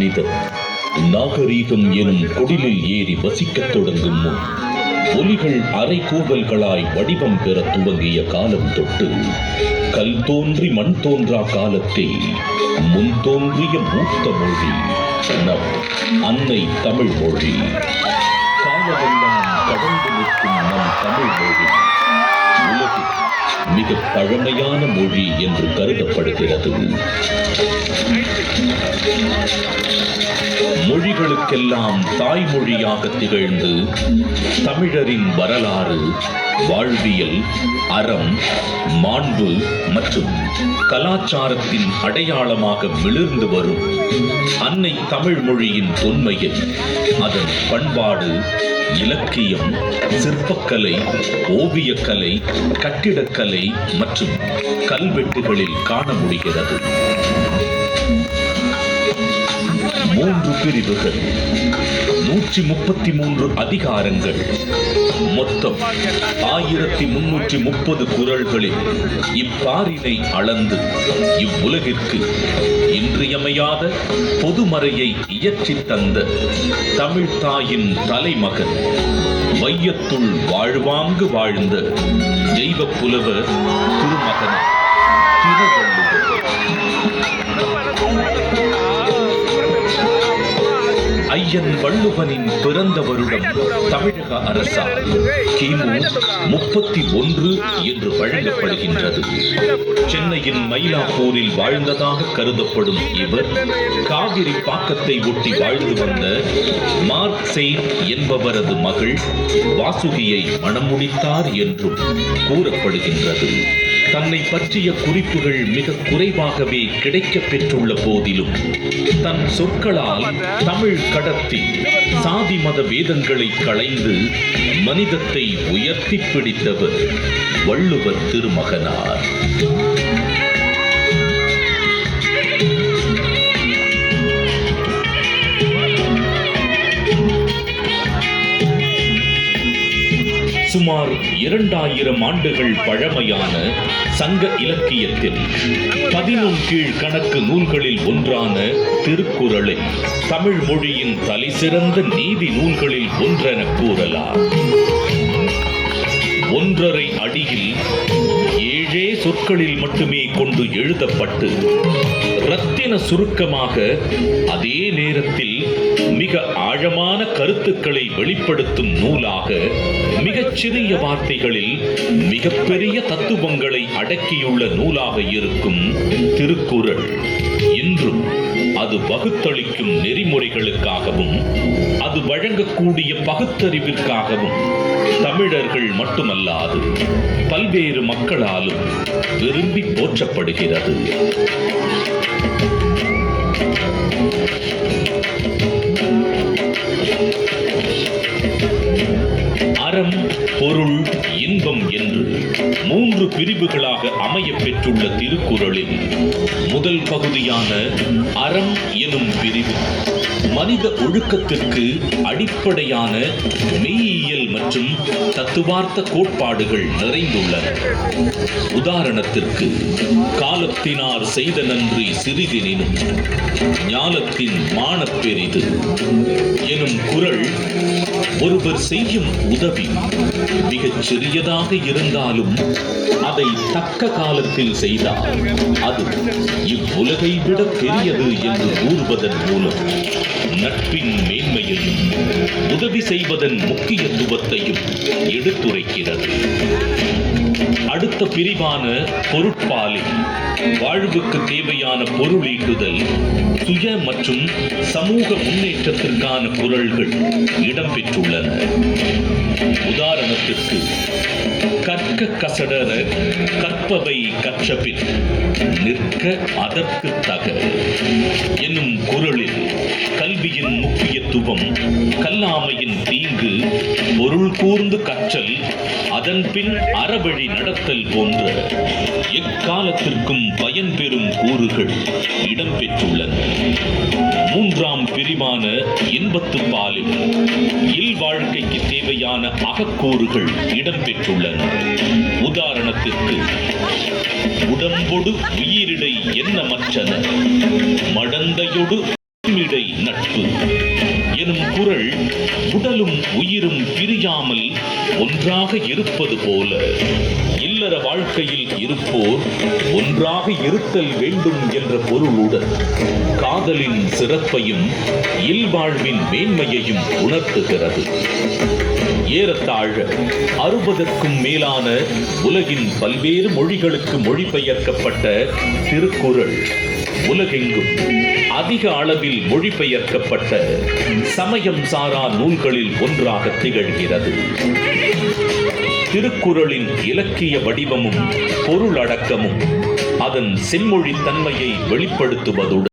மனிதன் நாகரீகம் எனும் குடிலில் ஏறி வசிக்கத் தொடங்கும் முன் ஒலிகள் அரைக்கூவல்களாய் வடிவம் பெற துவங்கிய காலம் தொட்டு கல் தோன்றி மண் தோன்றா காலத்தில் முன் தோன்றிய மூத்த மொழி நம் அன்னை தமிழ் மொழி. காலமெல்லாம் கடந்து நிற்கும் நம் தமிழ் மொழி. மிக பழமையான மொழி என்று கருதப்படுகிறது. மொழிகளுக்கெல்லாம் தாய்மொழியாக திகழ்ந்து தமிழரின் வரலாறு வாழ்வியல் அறம் மாண்பு மற்றும் கலாச்சாரத்தின் அடையாளமாக மிளிர்ந்து வரும் அன்னை தமிழ் மொழியின் தொன்மையில் அதன் பண்பாடு இலக்கியம் சிற்பக்கலை ஓவியக்கலை கட்டிடக்கலை மற்றும் கல்வெட்டுகளில் காண முடிகிறது. மூன்று பிரிவுகள். நூற்றி முப்பத்தி மூன்று அதிகாரங்கள். மொத்தம் ஆயிரத்தி முன்னூற்றி முப்பது குரல்களில் இப்பாரினை அளந்து இவ்வுலகிற்கு இன்றியமையாத பொதுமறையை இயற்றி தந்த தமிழ் தாயின் தலைமகன் மையத்துள் வாழ்வாங்கு வாழ்ந்த தெய்வ புலவர் திருமகன் திருவள்ளுவர் ஐயன் வள்ளுவனின் பிறந்த வருடம் தமிழக அரசால் கிமு முப்பத்தி ஒன்று என்று வழங்கப்படுகின்றது. சென்னையின் மயிலாப்பூரில் வாழ்ந்ததாக கருதப்படும் இவர் காவிரி பாக்கத்தை ஒட்டி வாழ்ந்து வந்த மார்க் என்பவரது மகள் வாசுகியை மணமுடித்தார் என்றும் கூறப்படுகின்றது. தன்னை பற்றிய குறிப்புகள் மிக குறைவாகவே கிடைக்க பெற்றுள்ள போதிலும் தன் சொற்களால் தமிழ் கடத்தி சாதி மத வேதங்களை களைந்து மனிதத்தை உயர்த்தி பிடித்தவர் வள்ளுவர் திருமகனார். சுமார் இரண்டாயிரம் ஆண்டுகள் பழமையான சங்க இலக்கியத்தில் பதினொன் கீழ் கணக்கு நூல்களில் ஒன்றான திருக்குறளை தமிழ் மொழியின் தலைசிறந்த நீதி நூல்களில் ஒன்றென கூறலாம். ஒன்றரை அடியில் ஏழே சொற்களில் மட்டுமே கொண்டு எழுதப்பட்டு ரத்தின சுருக்கமாக அதே நேரத்தில் மிக ஆழமான கருத்துக்களை வெளிப்படுத்தும் நூலாக மிகச்சிறிய வார்த்தைகளில் மிகப்பெரிய தத்துவங்களை அடக்கியுள்ள நூலாக இருக்கும் திருக்குறள். இன்றும் அது பகுத்தளிக்கும் நெறிமுறைகளுக்காகவும் அது வழங்கக்கூடிய பகுத்தறிவிற்காகவும் தமிழர்கள் மட்டுமல்லாது பல்வேறு மக்களாலும் விரும்பி போற்றப்படுகிறது. அறம் பொருள் இன்பம் என்று பிரிவுகளாக அமையப் பெற்றுள்ள திருக்குறளில் முதல் பகுதியான அறம் எனும் பிரிவு மனித ஒழுக்கத்திற்கு அடிப்படையான மெய் மற்றும் தத்துவார்த்த கோட்பாடுகள் நிறைந்துள்ளன. உதாரணத்திற்கு காலத்தினார் செய்த நன்றி சிறிதெனினும் ஞானத்தின் மானப்பெரிது எனும் குரல் ஒருவர் செய்யும் உதவி மிகச் சிறியதாக இருந்தாலும் அதை தக்க காலத்தில் செய்தால் அது இவ்வுலகை விட பெரியது என்று கூறுவதன் மூலம் நட்பின் மேன்மையையும் உதவி செய்வதன் முக்கியத்துவத்தை எடுத்துரைக்கிறது. அடுத்த பிரிவான பொருட்பாலில் வாழ்வுக்கு தேவையான பொருளீட்டுதல் சுய மற்றும் சமூக முன்னேற்றத்திற்கான குரல்கள் இடம்பெற்றுள்ளன. உதாரணத்திற்கு கற்க கசடர கற்பவை கற்றபின் நிற்க அதற்கு தக என்னும் குரலில் கல்வியின் முக்கியத்துவம் கல்லாமையின் தீங்கு பொருள் கூர்ந்து கற்றல் அதன் பின் அறவழி நடத்தல் போன்ற எக்காலத்திற்கும் பயன் பெறும் கூறுகள் இடம்பெற்றுள்ளன. மூன்றாம் பிரிவான எண்பத்து பாலில் இல் வாழ்க்கைக்கு தேவையான அகக்கூறுகள் இடம்பெற்றுள்ளன. உதாரணத்திற்கு உடம்பொடு உயிரிடை என்ன எண்ணமற்றன. மடந்தையொடு நட்பு. எனும் குரல் உடலும் உயிரும் பிரியாமல் ஒன்றாக இருப்பது போல. இல்லற வாழ்க்கையில் இருப்போர் ஒன்றாக இருத்தல் வேண்டும் என்ற பொருளுடன் காதலின் சிறப்பையும் இல்வாழ்வின் மேன்மையையும் உணர்த்துகிறது. ஏறத்தாழ அறுபதற்கும் மேலான உலகின் பல்வேறு மொழிகளுக்கு மொழிபெயர்க்கப்பட்ட திருக்குறள் உலகெங்கும் அதிக அளவில் மொழிபெயர்க்கப்பட்ட சமயம் சாரா நூல்களில் ஒன்றாக திகழ்கிறது. திருக்குறளின் இலக்கிய வடிவமும் பொருளடக்கமும் அதன் செம்மொழி தன்மையை வெளிப்படுத்துவதுடன்